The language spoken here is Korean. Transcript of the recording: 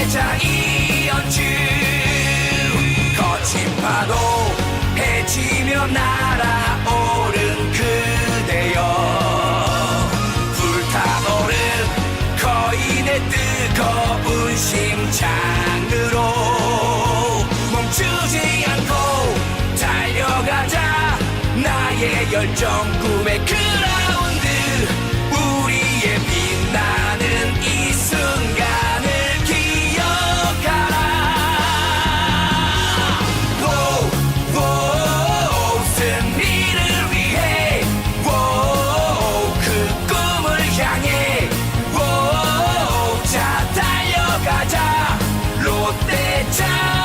롯데 자이언츠 거친 파도 해치며 날아오른 그대여. 불타오른 거인의 뜨거운 심장으로 멈추지 않고 달려가자. 나의 열정 꿈의 그라 down.